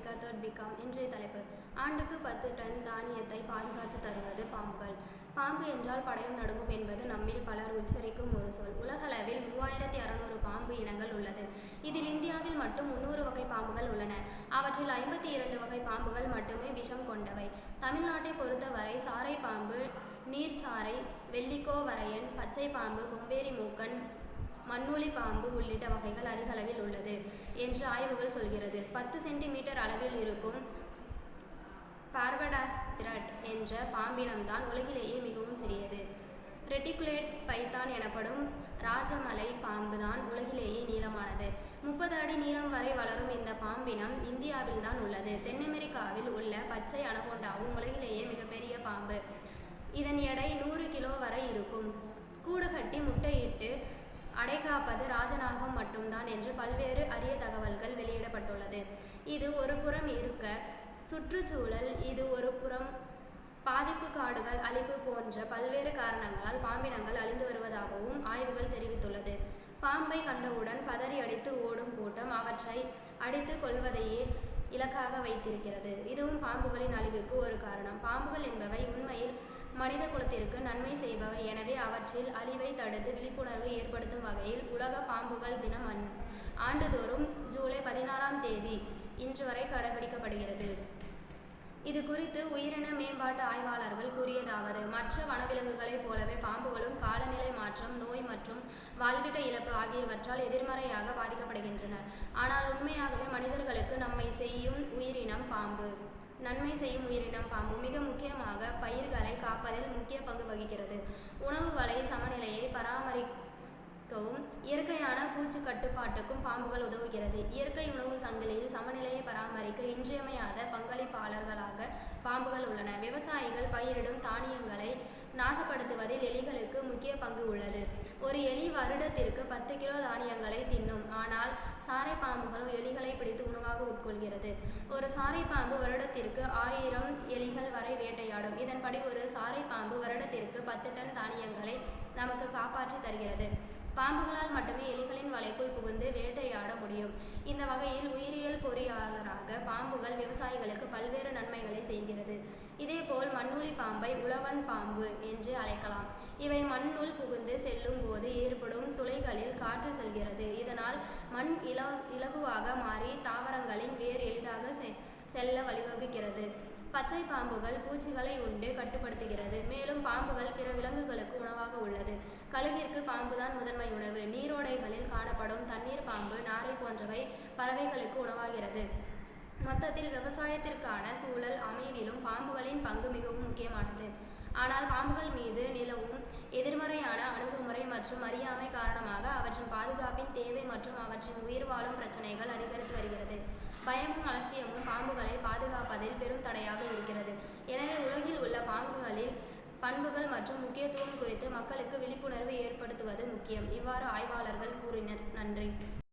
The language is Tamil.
பயோமெடிக்கா தேர்ட் பிகாம் இன்றைய தலைப்பு ஆண்டுக்கு பத்து டன் தானியத்தை பாதுகாத்து தருவது பாம்புகள். பாம்பு என்றால் படையும் நடுங்கும் என்பது நம்மில் பலர் உச்சரிக்கும் ஒரு சொல். உலகளவில் மூவாயிரத்தி அறுநூறு பாம்பு இனங்கள் உள்ளது. இதில் இந்தியாவில் மட்டும் முன்னூறு வகை பாம்புகள் உள்ளன. அவற்றில் ஐம்பத்தி இரண்டு வகை பாம்புகள் மட்டுமே விஷம் கொண்டவை. தமிழ்நாட்டை பொறுத்தவரை சாரை பாம்பு நீர்ச்சாரை வெள்ளிக்கோவரையன் பச்சை பாம்பு கொம்பேரி மூக்கன் மண்ணூலி பாம்பு உள்ளிட்ட வகைகள் அதிகளவில் உள்ளது என்று ஆய்வுகள் சொல்கிறது. பத்து சென்டிமீட்டர் அளவில் இருக்கும் பார்வடாஸ்திரட் என்ற பாம்பினம்தான் உலகிலேயே மிகவும் சிறியது. ரெட்டிகுலேட் பைத்தான் எனப்படும் ராஜமலை பாம்புதான் உலகிலேயே நீளமானது. முப்பது அடி நீளம் வரை வளரும் இந்த பாம்பினம் இந்தியாவில் தான் உள்ளது. தென் அமெரிக்காவில் உள்ள பச்சை அனகொண்டாவும் உலகிலேயே மிகப்பெரிய பாம்பு. இதன் எடை நூறு கிலோ வரை இருக்கும். கூடு கட்டி முட்டையிட்டு அடைகாப்பது ராஜநாகம் மட்டும்தான் என்று பல்வேறு அரிய தகவல்கள் வெளியிடப்பட்டுள்ளது. இது ஒரு புறம் இருக்க சுற்றுச்சூழல் இது ஒரு புறம் பாதிப்பு காடுகள் அழிப்பு போன்ற பல்வேறு காரணங்களால் பாம்பினங்கள் அழிந்து வருவதாகவும் ஆய்வுகள் தெரிவித்துள்ளது. பாம்பை கண்டவுடன் பதறி அடித்து ஓடும் கூட்டம் அவற்றை அடித்து கொள்வதையே இலக்காக வைத்திருக்கிறது. இதுவும் பாம்புகளின் அழிவுக்கு ஒரு காரணம். பாம்புகள் என்பவை உண்மையில் மனித குலத்திற்கு நன்மை செய்பவை. எனவே அவற்றில் அழிவை தடுத்து விழிப்புணர்வு ஏற்படுத்தும் வகையில் உலக பாம்புகள் தினம் அன் ஆண்டுதோறும் ஜூலை பதினாறாம் தேதி இன்று வரை கடைபிடிக்கப்படுகிறது. இது குறித்து உயிரின மேம்பாட்டு ஆய்வாளர்கள் கூறியதாவது மற்ற வனவிலங்குகளைப் போலவே பாம்புகளும் காலநிலை மாற்றம் நோய் மற்றும் வாழ்விட இழப்பு ஆகியவற்றால் எதிர்மறையாக பாதிக்கப்படுகின்றன. ஆனால் உண்மையாகவே மனிதர்களுக்கு நம்மை செய்யும் உயிரினம் பாம்பு. நன்மை செய்யும் உயிரினம் பாம்பு மிக முக்கியமாக பயிர்களை காப்பதில் முக்கிய பங்கு வகிக்கிறது. உணவு வலை சமநிலையை பராமரிக்கவும் இயற்கையான பூச்சி கட்டுப்பாட்டுக்கும் பாம்புகள் உதவுகிறது. இயற்கை உணவு சங்கிலியில் சமநிலையை பராமரிக்க இன்றியமையாத பங்களிப்பாளர்களாக பாம்புகள் உள்ளன. விவசாயிகள் பயிரிடும் தானியங்களை நாசப்படுத்துவதில் எலிகளுக்கு முக்கிய பங்கு உள்ளது. ஒரு எலி வருடத்திற்கு பத்து கிலோ தானியங்களை தின்னும். ஆனால் சாரை பாம்புகளும் எலிகளை பிடித்து உணவாக உட்கொள்கிறது. ஒரு சாரை பாம்பு வருடத்திற்கு ஆயிரம் எலிகள் வரை வேட்டையாடும். இதன்படி ஒரு சாரை பாம்பு வருடத்திற்கு பத்து டன் தானியங்களை நமக்கு காப்பாற்றி தருகிறது. பாம்புகளால் மட்டுமே எலிகளின் வலைக்குள் புகுந்து வேட்டையாட முடியும். இந்த வகையில் உயிரியல் பொறியாளராக பாம்புகள் விவசாயிகளுக்கு பல்வேறு நன்மைகளை செய்கிறது. இதேபோல் மண்ணுளி பாம்பை உழவன் பாம்பு என்று அழைக்கலாம். இவை மண்ணுள் புகுந்து செல்லும் போது ஏற்படும் துளைகளில் காற்று செல்கிறது. இதனால் மண் இல இலகுவாக மாறி தாவரங்களின் வேர் எளிதாக செ செல்ல வழிவகுக்கிறது. பச்சை பாம்புகள் பூச்சிகளை உண்டு கட்டுப்படுத்துகிறது. மேலும் பாம்புகள் பிற விலங்குகளுக்கு உணவாக உள்ளது. கழுகிற்கு பாம்புதான் முதன்மை உணவு. நீரோடைகளில் காணப்படும் தண்ணீர் பாம்பு நாரை போன்றவை பறவைகளுக்கு உணவாகிறது. மொத்தத்தில் விவசாயத்திற்கான சூழல் அமைவிலும் பாம்புகளின் பங்கு மிகவும் முக்கியமானது. ஆனால் பாம்புகள் மீது நிலவும் எதிர்மறையான அணுகுமுறை மற்றும் அறியாமை காரணமாக அவற்றின் பாதுகாப்பின் தேவை மற்றும் அவற்றின் உயிர் வாழும் பிரச்சனைகள் அதிகரித்து வருகிறது. பயமும் அலட்சியமும் பாம்புகளை பாதுகாப்பதில் பெரும் தடையாக இருக்கிறது. எனவே உலகில் உள்ள பாம்புகளில் பண்புகள் மற்றும் முக்கியத்துவம் குறித்து மக்களுக்கு விழிப்புணர்வு ஏற்படுத்துவது முக்கியம். இவ்வாறு ஆய்வாளர்கள் கூறினர். நன்றி.